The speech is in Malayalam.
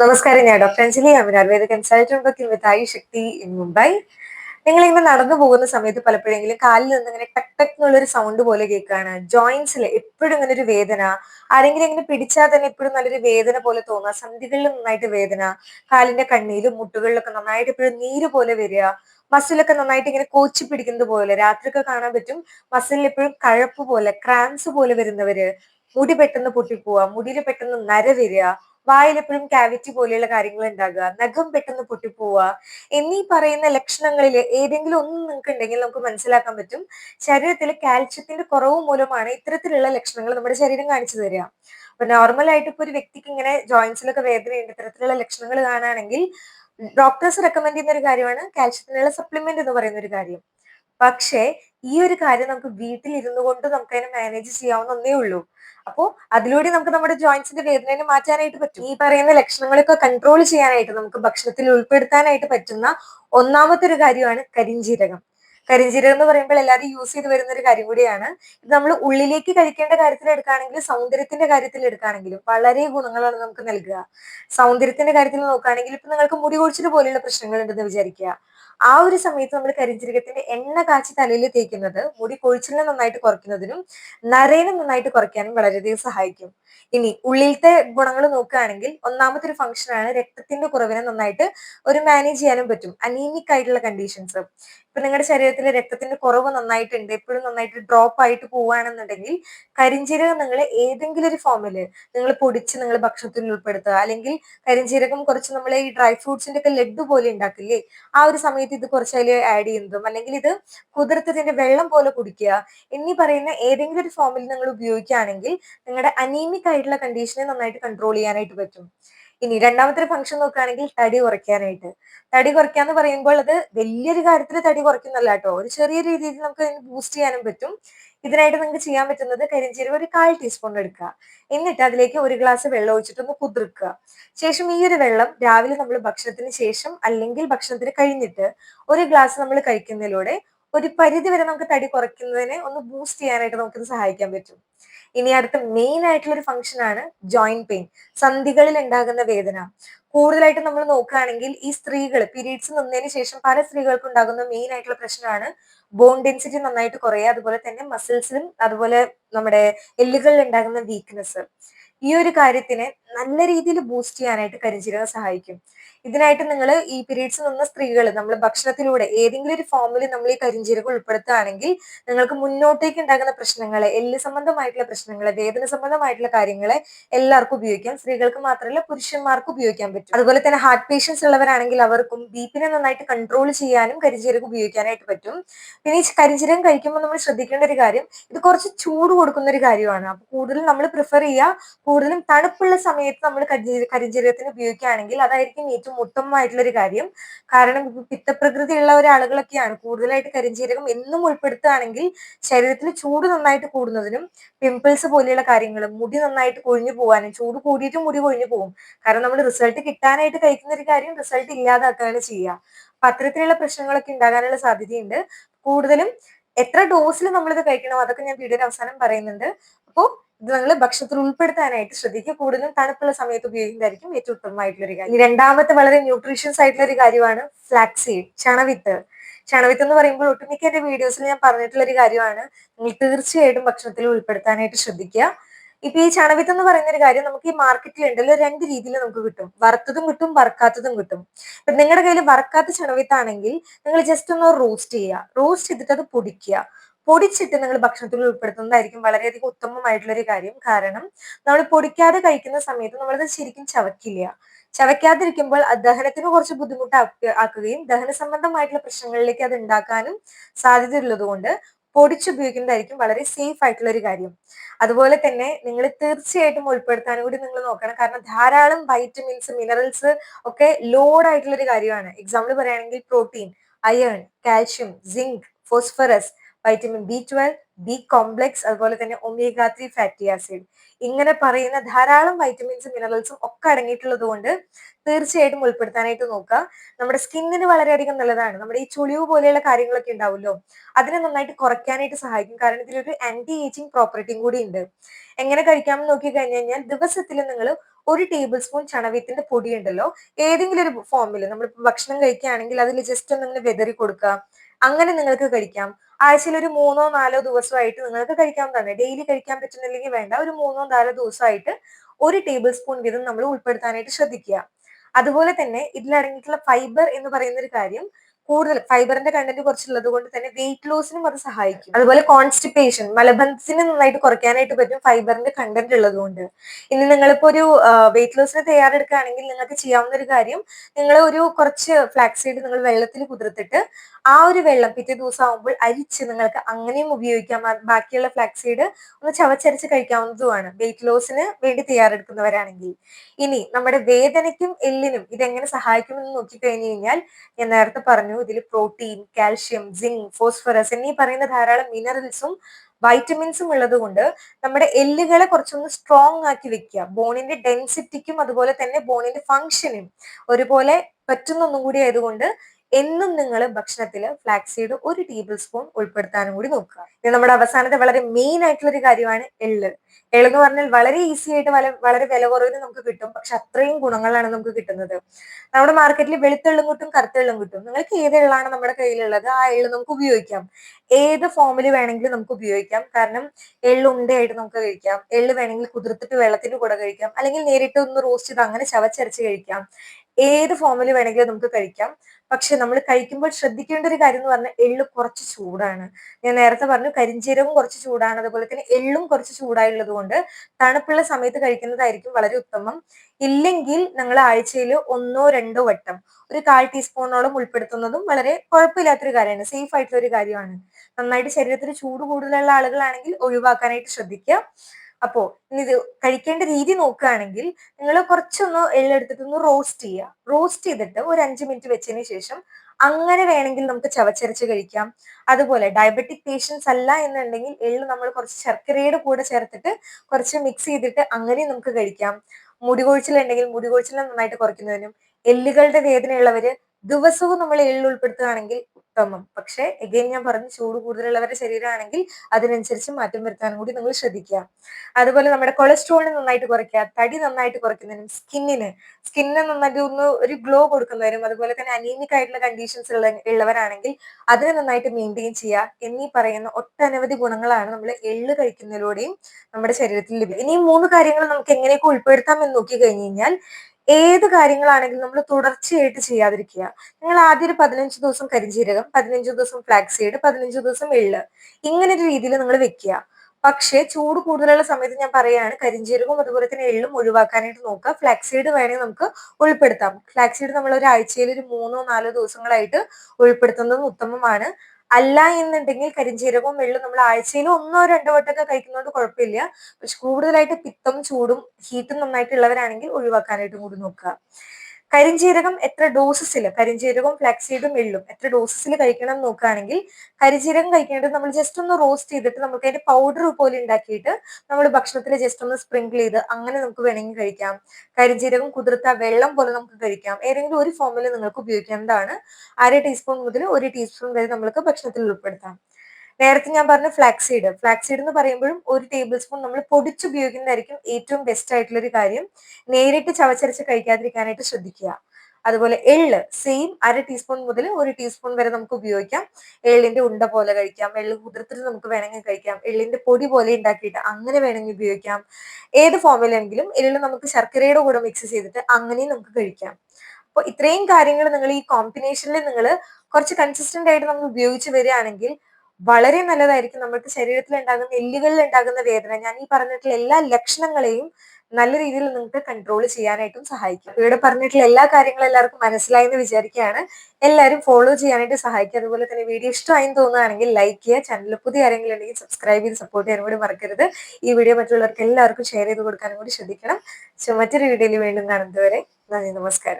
നമസ്കാരം ഞാൻ doctor Anjali. Amin Ayurveda consultant with ആയി ശക്തി ഇൻ മുംബൈ. നിങ്ങൾ ഇങ്ങനെ നടന്നു പോകുന്ന സമയത്ത് പലപ്പോഴെങ്കിലും കാലിൽ നിന്ന് ഇങ്ങനെ ടക് ടക് എന്നുള്ളൊരു സൗണ്ട് പോലെ കേൾക്കുകയാണ് ജോയിന്റ്സിൽ എപ്പോഴും ഇങ്ങനെ ഒരു വേദന. ആരെങ്കിലും ഇങ്ങനെ പിടിച്ചാൽ തന്നെ എപ്പോഴും നല്ലൊരു വേദന പോലെ തോന്നുക സന്ധികളിൽ നന്നായിട്ട് വേദന. കാലിന്റെ കണ്ണിയിലും മുട്ടുകളിലൊക്കെ നന്നായിട്ട് എപ്പോഴും നീര് പോലെ വരിക. മസിലൊക്കെ നന്നായിട്ട് ഇങ്ങനെ കോച്ചി പിടിക്കുന്നത് പോലെ. രാത്രിയൊക്കെ കാണാൻ പറ്റും. മസിലിൽ എപ്പോഴും കഴപ്പ് പോലെ ക്രാൻസ് പോലെ വരുന്നവര്. മുടി പെട്ടെന്ന് പൊട്ടിപ്പോവുക മുടിയിൽ പെട്ടെന്ന് നര വരിക. വായിൽ എപ്പോഴും കാവിറ്റി പോലെയുള്ള കാര്യങ്ങൾ ഉണ്ടാകുക. നഖം പെട്ടെന്ന് പൊട്ടിപ്പോവുക. എന്നീ പറയുന്ന ലക്ഷണങ്ങളിൽ ഏതെങ്കിലും ഒന്നും നിങ്ങൾക്ക് ഉണ്ടെങ്കിൽ നമുക്ക് മനസ്സിലാക്കാൻ പറ്റും. ശരീരത്തിൽ കാൽഷ്യത്തിന്റെ കുറവ് മൂലമാണ് ഇത്തരത്തിലുള്ള ലക്ഷണങ്ങൾ നമ്മുടെ ശരീരം കാണിച്ചു തരിക. അപ്പൊ നോർമൽ ആയിട്ട് ഇപ്പൊ ഒരു വ്യക്തിക്ക് ഇങ്ങനെ ജോയിന്റ്സിലൊക്കെ വേദനയുണ്ട് ഇത്തരത്തിലുള്ള ലക്ഷണങ്ങൾ കാണുകയാണെങ്കിൽ ഡോക്ടേഴ്സ് റെക്കമെൻഡ് ചെയ്യുന്ന ഒരു കാര്യമാണ് കാൽഷ്യത്തിനുള്ള സപ്ലിമെന്റ് എന്ന് പറയുന്ന ഒരു കാര്യം. പക്ഷേ ഈ ഒരു കാര്യം നമുക്ക് വീട്ടിൽ ഇരുന്നു കൊണ്ട് നമുക്ക് അതിനെ മാനേജ് ചെയ്യാവുന്ന ഒന്നേ ഉള്ളൂ. അപ്പോ അതിലൂടെ നമുക്ക് നമ്മുടെ ജോയിന്റ്സിന്റെ വേദനയെ മാറ്റാനായിട്ട് പറ്റും. ഈ പറയുന്ന ലക്ഷണങ്ങളൊക്കെ കൺട്രോൾ ചെയ്യാനായിട്ട് നമുക്ക് ഭക്ഷണത്തിൽ ഉൾപ്പെടുത്താനായിട്ട് പറ്റുന്ന ഒന്നാമത്തെ ഒരു കാര്യമാണ് കരിഞ്ജീരകം കരിഞ്ജീരകം എന്ന് പറയുമ്പോൾ എല്ലാവരും യൂസ് ചെയ്ത് വരുന്ന ഒരു കാര്യം കൂടിയാണ്. ഇത് നമ്മൾ ഉള്ളിലേക്ക് കഴിക്കേണ്ട കാര്യത്തിൽ എടുക്കുകയാണെങ്കിലും സൗന്ദര്യത്തിന്റെ കാര്യത്തിൽ എടുക്കുകയാണെങ്കിലും വളരെ ഗുണങ്ങളാണ് നമുക്ക് നൽകുക. സൗന്ദര്യത്തിന്റെ കാര്യത്തിൽ നോക്കുകയാണെങ്കിൽ ഇപ്പൊ നിങ്ങൾക്ക് മുടി കൊഴിച്ചിൽ പോലെയുള്ള പ്രശ്നങ്ങൾ ഉണ്ടെന്ന് വിചാരിക്കുക. ആ ഒരു സമയത്ത് നമ്മൾ കരിഞ്ജീരകത്തിന്റെ എണ്ണ കാച്ചി തലയിൽ തേക്കുന്നത് മുടി കൊഴിച്ചിലിനെ നന്നായിട്ട് കുറയ്ക്കുന്നതിനും നരേനെ നന്നായിട്ട് കുറയ്ക്കാനും വളരെയധികം സഹായിക്കും. ഇനി ഉള്ളിലത്തെ ഗുണങ്ങൾ നോക്കുകയാണെങ്കിൽ ഒന്നാമത്തെ ഒരു ഫംഗ്ഷനാണ് രക്തത്തിന്റെ കുറവിനെ നന്നായിട്ട് ഒരു മാനേജ് ചെയ്യാനും പറ്റും. അനീമിക് ആയിട്ടുള്ള കണ്ടീഷൻസ് ഇപ്പൊ നിങ്ങളുടെ ശരീരത്തിൽ രക്തത്തിന്റെ കുറവ് നന്നായിട്ടുണ്ട് എപ്പോഴും നന്നായിട്ട് ഡ്രോപ്പ് ആയിട്ട് പോവുകയാണെന്നുണ്ടെങ്കിൽ കരിഞ്ജീരകം നിങ്ങൾ ഏതെങ്കിലും ഒരു ഫോമിൽ നിങ്ങൾ പൊടിച്ച് നിങ്ങൾ ഭക്ഷണത്തിൽ ഉൾപ്പെടുത്തുക. അല്ലെങ്കിൽ കരിഞ്ജീരകം കുറച്ച് നമ്മൾ ഈ ഡ്രൈ ഫ്രൂട്ട്സിന്റെ ഒക്കെ ലഡു പോലെ ഉണ്ടാക്കില്ലേ ആ ഒരു സമയത്ത് ഇത് കുറച്ച് അതിൽ ആഡ് ചെയ്യുന്നതും. അല്ലെങ്കിൽ ഇത് കുതിർത്തതിന്റെ വെള്ളം പോലെ കുടിക്കുക. എന്നീ പറയുന്ന ഏതെങ്കിലും ഒരു ഫോമിൽ നിങ്ങൾ ഉപയോഗിക്കുകയാണെങ്കിൽ നിങ്ങളുടെ അനീമിക് ആയിട്ടുള്ള കണ്ടീഷനെ നന്നായിട്ട് കൺട്രോൾ ചെയ്യാനായിട്ട് പറ്റും. ഇനി രണ്ടാമത്തെ ഫംഗ്ഷൻ നോക്കുകയാണെങ്കിൽ തടി കുറയ്ക്കാനായിട്ട്. തടി കുറയ്ക്കുക എന്ന് പറയുമ്പോൾ അത് വലിയൊരു കാര്യത്തിൽ തടി കുറയ്ക്കുന്നല്ല കേട്ടോ. ഒരു ചെറിയ രീതിയിൽ നമുക്ക് അതിന് ബൂസ്റ്റ് ചെയ്യാനും പറ്റും. ഇതിനായിട്ട് നിങ്ങൾക്ക് ചെയ്യാൻ പറ്റുന്നത് കരിഞ്ചീരക ഒരു കാൽ ടീസ്പൂൺ എടുക്കുക. എന്നിട്ട് അതിലേക്ക് ഒരു ഗ്ലാസ് വെള്ളം ഒഴിച്ചിട്ട് ഒന്ന് കുതിർക്കുക. ശേഷം ഈ ഒരു വെള്ളം രാവിലെ നമ്മൾ ഭക്ഷണത്തിന് ശേഷം അല്ലെങ്കിൽ ഭക്ഷണത്തിന് കഴിഞ്ഞിട്ട് ഒരു ഗ്ലാസ് നമ്മൾ കഴിക്കുന്നതിലൂടെ ഒരു പരിധി വരെ നമുക്ക് തടി കുറയ്ക്കുന്നതിനെ ഒന്ന് ബൂസ്റ്റ് ചെയ്യാനായിട്ട് നമുക്കിത് സഹായിക്കാൻ പറ്റും. ഇനി അടുത്ത മെയിൻ ആയിട്ടുള്ള ഒരു ഫംഗ്ഷൻ ആണ് ജോയിന്റ് പെയിൻ സന്ധികളിൽ ഉണ്ടാകുന്ന വേദന. കൂടുതലായിട്ട് നമ്മൾ നോക്കുകയാണെങ്കിൽ ഈ സ്ത്രീകൾ പീരീഡ്സ് നിന്നതിന് ശേഷം പല സ്ത്രീകൾക്കും ഉണ്ടാകുന്ന മെയിൻ ആയിട്ടുള്ള പ്രശ്നമാണ് ബോൺ ഡെൻസിറ്റി നന്നായിട്ട് കുറയുക അതുപോലെ തന്നെ മസിൽസിലും അതുപോലെ നമ്മുടെ എല്ലുകളിൽ ഉണ്ടാകുന്ന വീക്ക്നെസ് ഈ ഒരു കാര്യത്തിനെ നല്ല രീതിയിൽ ബൂസ്റ്റ് ചെയ്യാനായിട്ട് കരിഞ്ജീരകം സഹായിക്കും. ഇതിനായിട്ട് നിങ്ങൾ ഈ പീരീഡ്സ് നിന്ന സ്ത്രീകൾ നമ്മൾ ഭക്ഷണത്തിലൂടെ ഏതെങ്കിലും ഒരു ഫോമിൽ നമ്മൾ ഈ കരിഞ്ജീരകം ഉൾപ്പെടുത്തുകയാണെങ്കിൽ നിങ്ങൾക്ക് മുന്നോട്ടേക്ക് ഉണ്ടാകുന്ന പ്രശ്നങ്ങളെ എല്ല് സംബന്ധമായിട്ടുള്ള പ്രശ്നങ്ങളെ വേദന സംബന്ധമായിട്ടുള്ള കാര്യങ്ങളെ എല്ലാവർക്കും ഉപയോഗിക്കാം. സ്ത്രീകൾക്ക് മാത്രമല്ല പുരുഷന്മാർക്ക് ഉപയോഗിക്കാൻ പറ്റും. അതുപോലെ തന്നെ ഹാർട്ട് പേഷ്യൻസ് ഉള്ളവരാണെങ്കിൽ അവർക്കും ബിപിനെ നന്നായിട്ട് കൺട്രോൾ ചെയ്യാനും കരിഞ്ജീരകം ഉപയോഗിക്കാനായിട്ട് പറ്റും. പിന്നെ ഈ കരിഞ്ജീരകം കഴിക്കുമ്പോൾ നമ്മൾ ശ്രദ്ധിക്കേണ്ട ഒരു കാര്യം ഇത് കുറച്ച് ചൂട് കൊടുക്കുന്ന ഒരു കാര്യമാണ്. അപ്പൊ കൂടുതലും നമ്മൾ പ്രിഫർ ചെയ്യുക കൂടുതലും തണുപ്പുള്ള സമയത്ത് നമ്മൾ കരിഞ്ജീരകത്തിന് ഉപയോഗിക്കുകയാണെങ്കിൽ അതായിരിക്കും ഏറ്റവും ഉത്തമമായിട്ടുള്ള ഒരു കാര്യം. കാരണം പിത്തപ്രകൃതി പിത്തപ്രകൃതിയുള്ള ഒരാളുകളൊക്കെയാണ് കൂടുതലായിട്ട് കരിഞ്ചീരകം എന്നും ഉൾപ്പെടുത്തുകയാണെങ്കിൽ ശരീരത്തിൽ ചൂട് നന്നായിട്ട് കൂടുന്നതിനും പിമ്പിൾസ് പോലെയുള്ള കാര്യങ്ങളും മുടി നന്നായിട്ട് കൊഴിഞ്ഞു പോകാനും ചൂട് കൂടിയിട്ട് മുടി കൊഴിഞ്ഞു പോകും. കാരണം നമ്മൾ റിസൾട്ട് കിട്ടാനായിട്ട് കഴിക്കുന്ന ഒരു കാര്യം റിസൾട്ട് ഇല്ലാതാക്കുകയാണ് ചെയ്യുക. അപ്പൊ അത്തരത്തിലുള്ള പ്രശ്നങ്ങളൊക്കെ ഉണ്ടാകാനുള്ള സാധ്യതയുണ്ട്. കൂടുതലും എത്ര ഡോസിൽ നമ്മളിത് കഴിക്കണം അതൊക്കെ ഞാൻ വീഡിയോയുടെ അവസാനം പറയുന്നുണ്ട്. അപ്പോൾ ഇത് നിങ്ങൾ ഭക്ഷണത്തിൽ ഉൾപ്പെടുത്താനായിട്ട് ശ്രദ്ധിക്കുക. കൂടുതലും തണുപ്പുള്ള സമയത്ത് ഉപയോഗിക്കുന്നതായിരിക്കും ഏറ്റവും ഉത്തമമായിട്ടുള്ള ഒരു കാര്യം. രണ്ടാമത്തെ വളരെ ന്യൂട്രീഷ്യൻസ് ആയിട്ടുള്ള ഒരു കാര്യമാണ് ഫ്ലാക്സീഡ് ചണവിത്ത്. ചണവിത്ത് എന്ന് പറയുമ്പോൾ ഒട്ടുമിക്ക എന്റെ വീഡിയോസിൽ ഞാൻ പറഞ്ഞിട്ടുള്ള ഒരു കാര്യമാണ്. നിങ്ങൾ തീർച്ചയായിട്ടും ഭക്ഷണത്തിൽ ഉൾപ്പെടുത്താനായിട്ട് ശ്രദ്ധിക്കുക. ഇപ്പൊ ഈ ചണവിത്ത് എന്ന് പറയുന്ന ഒരു കാര്യം നമുക്ക് ഈ മാർക്കറ്റിൽ ഉണ്ടല്ലോ രണ്ട് രീതിയിൽ നമുക്ക് കിട്ടും. വറുത്തതും കിട്ടും വറുക്കാത്തതും കിട്ടും. ഇപ്പൊ നിങ്ങളുടെ കയ്യിൽ വറുക്കാത്ത ചണവിത്താണെങ്കിൽ നിങ്ങൾ ജസ്റ്റ് ഒന്ന് റോസ്റ്റ് ചെയ്യുക. റോസ്റ്റ് ചെയ്തിട്ട് അത് പൊടിക്കുക. പൊടിച്ചിട്ട് നിങ്ങൾ ഭക്ഷണത്തിൽ ഉൾപ്പെടുത്തുന്നതായിരിക്കും വളരെയധികം ഉത്തമമായിട്ടുള്ള ഒരു കാര്യം. കാരണം നമ്മൾ പൊടിക്കാതെ കഴിക്കുന്ന സമയത്ത് നമ്മളത് ശരിക്കും ചവക്കില്ല ചവയ്ക്കാതിരിക്കുമ്പോൾ ദഹനത്തിന് കുറച്ച് ബുദ്ധിമുട്ട് ആക്കുകയും ദഹന സംബന്ധമായിട്ടുള്ള പ്രശ്നങ്ങളിലേക്ക് അത് ഉണ്ടാക്കാനും സാധ്യതയുള്ളത് കൊണ്ട് പൊടിച്ചുപയോഗിക്കുന്നതായിരിക്കും വളരെ സേഫ് ആയിട്ടുള്ള ഒരു കാര്യം. അതുപോലെ തന്നെ നിങ്ങൾ തീർച്ചയായിട്ടും ഉൾപ്പെടുത്താനും കൂടി നിങ്ങൾ നോക്കണം. കാരണം ധാരാളം വൈറ്റമിൻസ് മിനറൽസ് ഒക്കെ ലോഡ് ആയിട്ടുള്ള ഒരു കാര്യമാണ്. എക്സാമ്പിൾ പറയുകയാണെങ്കിൽ protein iron calcium zinc phosphorus vitamin B twelve B complex അതുപോലെ തന്നെ ഒമേഗ ത്രീ ഫാറ്റി ആസിഡ് ഇങ്ങനെ പറയുന്ന ധാരാളം വൈറ്റമിൻസും മിനറൽസും ഒക്കെ അടങ്ങിയിട്ടുള്ളത് കൊണ്ട് തീർച്ചയായിട്ടും ഉൾപ്പെടുത്താനായിട്ട് നോക്കുക. നമ്മുടെ സ്കിന്നിന് വളരെയധികം നല്ലതാണ്. നമ്മുടെ ഈ ചുളിവ് പോലെയുള്ള കാര്യങ്ങളൊക്കെ ഉണ്ടാവുമല്ലോ. അതിനെ നന്നായിട്ട് കുറയ്ക്കാനായിട്ട് സഹായിക്കും. കാരണം ഇതിലൊരു ആന്റി ഏജിങ് പ്രോപ്പർട്ടിയും കൂടി ഉണ്ട്. എങ്ങനെ കഴിക്കാമെന്ന് നോക്കി കഴിഞ്ഞു കഴിഞ്ഞാൽ ദിവസത്തിൽ നിങ്ങൾ ഒരു ടേബിൾ സ്പൂൺ ചണവീത്തിന്റെ പൊടി ഉണ്ടല്ലോ. ഏതെങ്കിലും ഒരു ഫോമിൽ നമ്മൾ ഭക്ഷണം കഴിക്കുകയാണെങ്കിൽ അതിൽ ജസ്റ്റ് ഒന്ന് വെതറി കൊടുക്കുക. അങ്ങനെ നിങ്ങൾക്ക് കഴിക്കാം. ആഴ്ചയിൽ ഒരു മൂന്നോ നാലോ ദിവസമായിട്ട് നിങ്ങൾക്ക് കഴിക്കാവുന്നതാണ് ഡെയിലി കഴിക്കാൻ പറ്റുന്നില്ലെങ്കിൽ വേണ്ട ഒരു മൂന്നോ നാലോ ദിവസമായിട്ട് ഒരു ടേബിൾ സ്പൂൺ വീതം നമ്മൾ ഉൾപ്പെടുത്താനായിട്ട് ശ്രദ്ധിക്കുക. അതുപോലെ തന്നെ ഇതിലടങ്ങിയിട്ടുള്ള ഫൈബർ എന്ന് പറയുന്ന ഒരു കാര്യം കൂടുതൽ ഫൈബറിന്റെ കണ്ടന്റ് കുറച്ചുള്ളത് കൊണ്ട് തന്നെ വെയിറ്റ് ലോസിനും അത് സഹായിക്കും. അതുപോലെ കോൺസ്റ്റിപ്പേഷൻ മലബന്ധത്തിന് നന്നായിട്ട് കുറയ്ക്കാനായിട്ട് പറ്റും ഫൈബറിന്റെ കണ്ടന്റ് ഉള്ളത് കൊണ്ട്. ഇനി നിങ്ങളിപ്പോ ഒരു വെയിറ്റ് ലോസിന് തയ്യാറെടുക്കുകയാണെങ്കിൽ നിങ്ങൾക്ക് ചെയ്യാവുന്ന ഒരു കാര്യം നിങ്ങൾ ഒരു കുറച്ച് ഫ്ലാക്സൈഡ് നിങ്ങൾ വെള്ളത്തിൽ കുതിർത്തിട്ട് ആ ഒരു വെള്ളം പിറ്റേ ദിവസം ആകുമ്പോൾ അരിച്ച് നിങ്ങൾക്ക് അങ്ങനെയും ഉപയോഗിക്കാം. ബാക്കിയുള്ള ഫ്ലാക്സൈഡ് ഒന്ന് ചവച്ചരച്ച് കഴിക്കാവുന്നതുമാണ്. വെയിറ്റ് ലോസിന് വേണ്ടി തയ്യാറെടുക്കുന്നവരാണെങ്കിൽ. ഇനി നമ്മുടെ വേദനയ്ക്കും എല്ലിനും ഇതെങ്ങനെ സഹായിക്കുമെന്ന് നോക്കിക്കഴിഞ്ഞു കഴിഞ്ഞാൽ ഞാൻ നേരത്തെ പറഞ്ഞു ഇതിൽ പ്രോട്ടീൻ കാൽഷ്യം സിങ്ക് ഫോസ്ഫറസ് എന്നീ പറയുന്ന ധാരാളം മിനറൽസും വൈറ്റമിൻസും ഉള്ളത് കൊണ്ട് നമ്മുടെ എല്ലുകളെ കുറച്ചൊന്ന് സ്ട്രോങ് ആക്കി വെക്കുക. ബോണിന്റെ ഡെൻസിറ്റിക്കും അതുപോലെ തന്നെ ബോണിന്റെ ഫങ്ഷനും ഒരുപോലെ പറ്റുന്ന ഒന്നും കൂടി ആയതുകൊണ്ട് എന്നും നിങ്ങൾ ഭക്ഷണത്തിൽ ഫ്ലാക്സീഡ് ഒരു ടേബിൾ സ്പൂൺ ഉൾപ്പെടുത്താനും കൂടി നോക്കുക. ഇത് നമ്മുടെ അവസാനത്തെ വളരെ മെയിൻ ആയിട്ടുള്ള ഒരു കാര്യമാണ് എള്ള്. എന്ന് പറഞ്ഞാൽ വളരെ ഈസി ആയിട്ട് വളരെ വില കുറവിന് നമുക്ക് കിട്ടും. പക്ഷെ അത്രയും ഗുണങ്ങളാണ് നമുക്ക് കിട്ടുന്നത്. നമ്മുടെ മാർക്കറ്റിൽ വെളുത്തെള്ളും കിട്ടും കറുത്തെള്ളും കിട്ടും. നിങ്ങൾക്ക് ഏത് എള്ളാണ് നമ്മുടെ കയ്യിലുള്ളത് ആ എള്ള് നമുക്ക് ഉപയോഗിക്കാം. ഏത് ഫോമിൽ വേണമെങ്കിലും നമുക്ക് ഉപയോഗിക്കാം. കാരണം എള്ള് ഉണ്ടയായിട്ട് നമുക്ക് കഴിക്കാം. എള്ള് വേണമെങ്കിൽ കുതിർത്തിട്ട് വെള്ളത്തിന്റെ കൂടെ കഴിക്കാം. അല്ലെങ്കിൽ നേരിട്ട് ഒന്ന് റോസ്റ്റ് ചെയ്ത് അങ്ങനെ ചവച്ചരച്ച് കഴിക്കാം. ഏത് ഫോമിൽ വേണമെങ്കിലും നമുക്ക് കഴിക്കാം. പക്ഷെ നമ്മൾ കഴിക്കുമ്പോൾ ശ്രദ്ധിക്കേണ്ട ഒരു കാര്യം എന്ന് പറഞ്ഞാൽ എള്ള് കുറച്ച് ചൂടാണ്. ഞാൻ നേരത്തെ പറഞ്ഞു കരിഞ്ചീരവും കുറച്ച് ചൂടാണ്. അതുപോലെ തന്നെ എള്ളും കുറച്ച് ചൂടായുള്ളത് കൊണ്ട് തണുപ്പുള്ള സമയത്ത് കഴിക്കുന്നതായിരിക്കും വളരെ ഉത്തമം. ഇല്ലെങ്കിൽ നിങ്ങൾ ആഴ്ചയിൽ ഒന്നോ രണ്ടോ വട്ടം ഒരു കാൽ ടീസ്പൂണോളം ഉൾപ്പെടുത്തുന്നതും വളരെ കുഴപ്പമില്ലാത്തൊരു കാര്യമാണ്. സേഫ് ആയിട്ടുള്ള ഒരു കാര്യമാണ്. നന്നായിട്ട് ശരീരത്തിന് ചൂട് കൂടുതലുള്ള ആളുകളാണെങ്കിൽ ഒഴിവാക്കാനായിട്ട് ശ്രദ്ധിക്കുക. അപ്പോ ഇനി ഇത് കഴിക്കേണ്ട രീതി നോക്കുകയാണെങ്കിൽ നിങ്ങൾ കുറച്ചൊന്ന് എള്ളെടുത്തിട്ട് ഒന്ന് റോസ്റ്റ് ചെയ്യുക. റോസ്റ്റ് ചെയ്തിട്ട് ഒരു അഞ്ച് മിനിറ്റ് വെച്ചതിന് ശേഷം അങ്ങനെ വേണമെങ്കിൽ നമുക്ക് ചവച്ചരച്ച് കഴിക്കാം. അതുപോലെ ഡയബറ്റിക് പേഷ്യൻസ് അല്ല എന്നുണ്ടെങ്കിൽ എള്ള് നമ്മൾ കുറച്ച് ശർക്കരയുടെ കൂടെ ചേർത്തിട്ട് കുറച്ച് മിക്സ് ചെയ്തിട്ട് അങ്ങനെയും നമുക്ക് കഴിക്കാം. മുടി കൊഴിച്ചിലുണ്ടെങ്കിൽ മുടി നന്നായിട്ട് കുറയ്ക്കുന്നതിനും എല്ലുകളുടെ വേദനയുള്ളവര് ദിവസവും നമ്മൾ എള്ള് ഉൾപ്പെടുത്തുകയാണെങ്കിൽ ഉത്തമം പക്ഷെ എഗെയിൻ ഞാൻ പറഞ്ഞു ചൂട് കൂടുതലുള്ളവരുടെ ശരീരമാണെങ്കിൽ അതിനനുസരിച്ച് മാറ്റം വരുത്താനും കൂടി നിങ്ങൾ ശ്രദ്ധിക്കുക. അതുപോലെ നമ്മുടെ കൊളസ്ട്രോളിന് നന്നായിട്ട് കുറയ്ക്കുക തടി നന്നായിട്ട് കുറയ്ക്കുന്നതിനും സ്കിന്നിന് സ്കിന്നിന് നന്നായിട്ട് ഒന്ന് ഒരു ഗ്ലോ കൊടുക്കുന്നതിനും അതുപോലെ തന്നെ അനീമിക് ആയിട്ടുള്ള കണ്ടീഷൻസ് ഉള്ള ഉള്ളവരാണെങ്കിൽ അതിനെ നന്നായിട്ട് മെയിന്റെയിൻ ചെയ്യുക. എന്നീ പറയുന്ന ഒട്ടനവധി ഗുണങ്ങളാണ് നമ്മൾ എള്ള് കഴിക്കുന്നതിലൂടെയും നമ്മുടെ ശരീരത്തിൽ ലഭിക്കുക ഇനി മൂന്ന് കാര്യങ്ങൾ നമുക്ക് എങ്ങനെയൊക്കെ ഉൾപ്പെടുത്താം എന്ന് നോക്കി കഴിഞ്ഞു കഴിഞ്ഞാൽ ഏത് കാര്യങ്ങളാണെങ്കിലും നമ്മൾ തുടർച്ചയായിട്ട് ചെയ്യാതിരിക്കുക. നിങ്ങൾ ആദ്യം ഒരു പതിനഞ്ച് ദിവസം കരിഞ്ജീരകം പതിനഞ്ച് ദിവസം ഫ്ലാക്സ് സീഡ് പതിനഞ്ച് ദിവസം എള്ള് ഇങ്ങനെ ഒരു രീതിയിൽ നിങ്ങൾ വെക്കുക. പക്ഷേ ചൂട് കൂടുതലുള്ള സമയത്ത് ഞാൻ പറയുകയാണ് കരിഞ്ചീരകവും അതുപോലെ തന്നെ എള്ളും ഒഴിവാക്കാനായിട്ട് നോക്കുക. ഫ്ലാക്സീഡ് വേണമെങ്കിൽ നമുക്ക് ഉൾപ്പെടുത്താം. ഫ്ലാക്സീഡ് നമ്മൾ ഒരാഴ്ചയിൽ ഒരു മൂന്നോ നാലോ ദിവസങ്ങളായിട്ട് ഉൾപ്പെടുത്തുന്നതും ഉത്തമമാണ്. അല്ല എന്നുണ്ടെങ്കിൽ കരിഞ്ജീരകവും വെള്ളം നമ്മൾ ആഴ്ചയിൽ ഒന്നോ രണ്ടോ വട്ടമൊക്കെ കഴിക്കുന്നതുകൊണ്ട് കുഴപ്പമില്ല. പക്ഷെ കൂടുതലായിട്ട് പിത്തം ചൂടും ഹീറ്റും നന്നായിട്ടുള്ളവരാണെങ്കിൽ ഒഴിവാക്കാനായിട്ടും കൂടി നോക്കുക. കരിഞ്ജീരകം എത്ര ഡോസസിൽ കരിഞ്ജീരകവും ഫ്ലാക്സീഡും എള്ളും എത്ര ഡോസസിൽ കഴിക്കണം എന്ന് നോക്കുകയാണെങ്കിൽ കരിഞ്ജീരകം കഴിക്കേണ്ടത് നമ്മൾ ജസ്റ്റ് ഒന്ന് റോസ്റ്റ് ചെയ്തിട്ട് നമുക്ക് അതിന്റെ പൗഡർ പോലെ ഉണ്ടാക്കിയിട്ട് നമ്മൾ ഭക്ഷണത്തിൽ ജസ്റ്റ് ഒന്ന് സ്പ്രിങ്കിൾ ചെയ്ത് അങ്ങനെ നമുക്ക് വേണമെങ്കിൽ കഴിക്കാം. കരിഞ്ജീരകം കുതിർത്ത വെള്ളം പോലെ നമുക്ക് കഴിക്കാം. ഏതെങ്കിലും ഒരു ഫോമിൽ നിങ്ങൾക്ക് ഉപയോഗിക്കേണ്ടതാണ് അര ടീസ്പൂൺ മുതൽ ഒരു ടീസ്പൂൺ വരെ നമ്മൾക്ക് ഭക്ഷണത്തിൽ ഉൾപ്പെടുത്താം. നേരത്തെ ഞാൻ പറഞ്ഞ ഫ്ലാക്സീഡ് ഫ്ലാക്സീഡ് എന്ന് പറയുമ്പോഴും ഒരു ടേബിൾ സ്പൂൺ നമ്മൾ പൊടിച്ച് പൊടിച്ചുപയോഗിക്കുന്നതായിരിക്കും ഏറ്റവും ബെസ്റ്റ് ആയിട്ടുള്ള ഒരു കാര്യം. നേരിട്ട് ചവച്ചരച്ച് കഴിക്കാതിരിക്കാനായിട്ട് ശ്രദ്ധിക്കുക. അതുപോലെ എള്ള് സെയിം അര ടീസ്പൂൺ മുതൽ ഒരു ടീസ്പൂൺ വരെ നമുക്ക് ഉപയോഗിക്കാം. എള്ളിന്റെ ഉണ്ട പോലെ കഴിക്കാം. എള്ള് കുതിരത്തിൽ നമുക്ക് വേണമെങ്കിൽ കഴിക്കാം. എള്ളിന്റെ പൊടി പോലെ ഉണ്ടാക്കിയിട്ട് അങ്ങനെ വേണമെങ്കിൽ ഉപയോഗിക്കാം. ഏത് ഫോമിലെങ്കിലും എള്ള് നമുക്ക് ശർക്കരയുടെ കൂടെ മിക്സ് ചെയ്തിട്ട് അങ്ങനെയും നമുക്ക് കഴിക്കാം. അപ്പോൾ ഇത്രയും കാര്യങ്ങൾ നിങ്ങൾ ഈ കോമ്പിനേഷനിൽ നിങ്ങൾ കുറച്ച് കൺസിസ്റ്റന്റ് ആയിട്ട് നമ്മൾ ഉപയോഗിച്ച് വരികയാണെങ്കിൽ വളരെ നല്ലതായിരിക്കും നമ്മൾക്ക് ശരീരത്തിൽ ഉണ്ടാകുന്ന എല്ലുകളിൽ ഉണ്ടാകുന്ന വേദന. ഞാൻ ഈ പറഞ്ഞിട്ടുള്ള എല്ലാ ലക്ഷണങ്ങളെയും നല്ല രീതിയിൽ നിങ്ങൾക്ക് കൺട്രോൾ ചെയ്യാനായിട്ടും സഹായിക്കും. ഇവിടെ പറഞ്ഞിട്ടുള്ള എല്ലാ കാര്യങ്ങളും എല്ലാവർക്കും മനസ്സിലായി എന്ന് വിചാരിക്കുകയാണ്. എല്ലാവരും ഫോളോ ചെയ്യാനായിട്ട് സഹായിക്കുക അതുപോലെ തന്നെ വീഡിയോ ഇഷ്ടമായി തോന്നുകയാണെങ്കിൽ ലൈക്ക് ചെയ്യുക. ചാനലിൽ പുതിയ ആരെങ്കിലും ഉണ്ടെങ്കിൽ സബ്സ്ക്രൈബ് ചെയ്ത് സപ്പോർട്ട് ചെയ്യാനും കൂടി മറക്കരുത്. ഈ വീഡിയോ മറ്റുള്ളവർക്ക് എല്ലാവർക്കും ഷെയർ ചെയ്ത് കൊടുക്കാനും കൂടി ശ്രദ്ധിക്കണം. മറ്റൊരു വീഡിയോയിൽ വീണ്ടും കാണുന്നതുവരെ നന്ദി നമസ്കാരം.